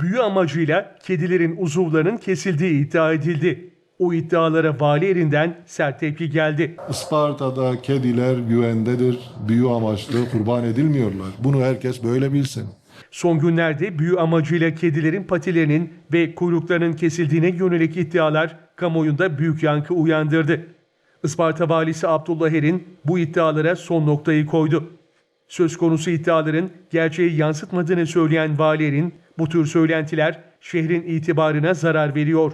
büyü amacıyla kedilerin uzuvlarının kesildiği iddia edildi. O iddialara vali elinden sert tepki geldi. Isparta'da kediler güvendedir, büyü amaçlı kurban edilmiyorlar. Bunu herkes böyle bilsin. Son günlerde büyü amacıyla kedilerin patilerinin ve kuyruklarının kesildiğine yönelik iddialar kamuoyunda büyük yankı uyandırdı. Isparta valisi Abdullah Er'in bu iddialara son noktayı koydu. Söz konusu iddiaların gerçeği yansıtmadığını söyleyen vali Er'in bu tür söylentiler şehrin itibarına zarar veriyor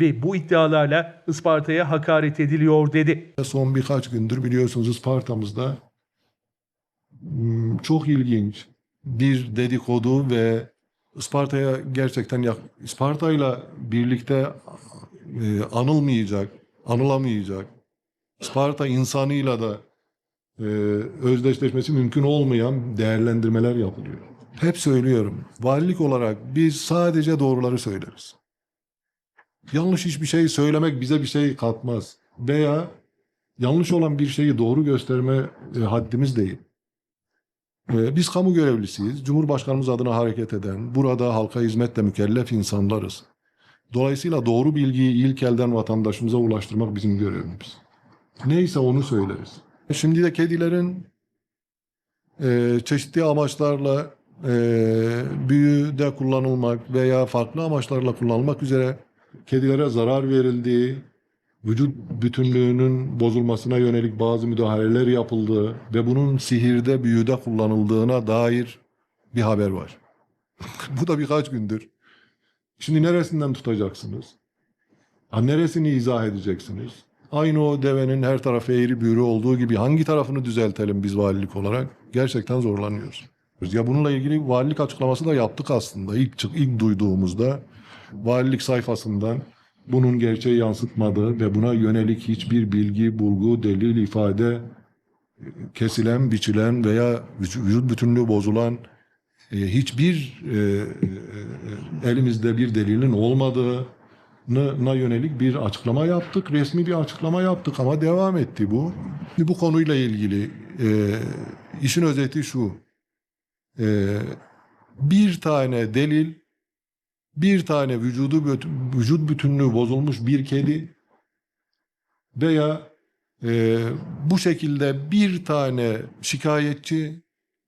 ve bu iddialarla Isparta'ya hakaret ediliyor dedi. Son birkaç gündür biliyorsunuz Isparta'mızda hmm, çok ilginç bir dedikodu ve Isparta'ya gerçekten Isparta'yla birlikte e, anılmayacak, anılamayacak, Isparta insanıyla da e, özdeşleşmesi mümkün olmayan değerlendirmeler yapılıyor. Hep söylüyorum, valilik olarak biz sadece doğruları söyleriz. Yanlış hiçbir şey söylemek bize bir şey katmaz. Veya yanlış olan bir şeyi doğru gösterme e, haddimiz değil. E, biz kamu görevlisiyiz. Cumhurbaşkanımız adına hareket eden, burada halka hizmetle mükellef insanlarız. Dolayısıyla doğru bilgiyi ilk elden vatandaşımıza ulaştırmak bizim görevimiz. Neyse onu söyleriz. Şimdi de kedilerin e, çeşitli amaçlarla e, büyüde kullanılmak veya farklı amaçlarla kullanılmak üzere kedilere zarar verildiği, vücut bütünlüğünün bozulmasına yönelik bazı müdahaleler yapıldığı ve bunun sihirde, büyüde kullanıldığına dair bir haber var. Bu da birkaç gündür. Şimdi neresinden tutacaksınız? Ha, neresini izah edeceksiniz? Aynı o devenin her tarafı eğri büğrü olduğu gibi hangi tarafını düzeltelim biz valilik olarak? Gerçekten zorlanıyoruz. Ya bununla ilgili valilik açıklaması da yaptık aslında. İlk, ilk duyduğumuzda valilik sayfasından bunun gerçeği yansıtmadığı ve buna yönelik hiçbir bilgi, bulgu, delil, ifade kesilen, biçilen veya vüc- vücut bütünlüğü bozulan e, hiçbir e, e, elimizde bir delilin olmadığına yönelik bir açıklama yaptık. Resmi bir açıklama yaptık ama devam etti bu. Bu konuyla ilgili e, işin özeti şu. E, bir tane delil bir tane vücudu vücut bütünlüğü bozulmuş bir kedi veya e, bu şekilde bir tane şikayetçi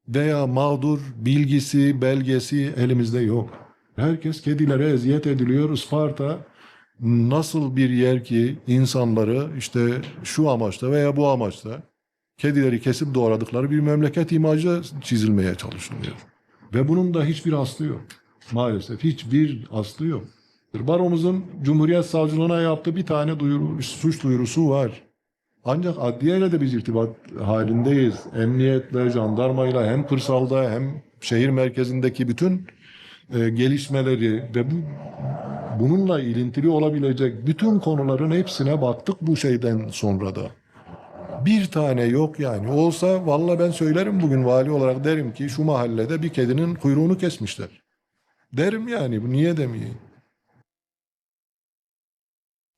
veya mağdur bilgisi, belgesi elimizde yok. Herkes kedilere eziyet ediliyor. Isparta nasıl bir yer ki insanları işte şu amaçla veya bu amaçla kedileri kesip doğradıkları bir memleket imajı çizilmeye çalışılıyor. Ve bunun da hiçbir aslı yok. Maalesef hiçbir aslı yok. Baromuzun Cumhuriyet Savcılığına yaptığı bir tane duyuru, suç duyurusu var. Ancak adliyeyle de biz irtibat halindeyiz. Emniyetle, jandarmayla hem kırsalda hem şehir merkezindeki bütün e, gelişmeleri ve bu, bununla ilintili olabilecek bütün konuların hepsine baktık bu şeyden sonra da. Bir tane yok yani. Olsa valla ben söylerim bugün vali olarak derim ki şu mahallede bir kedinin kuyruğunu kesmişler. Derim yani niye demeyeyim.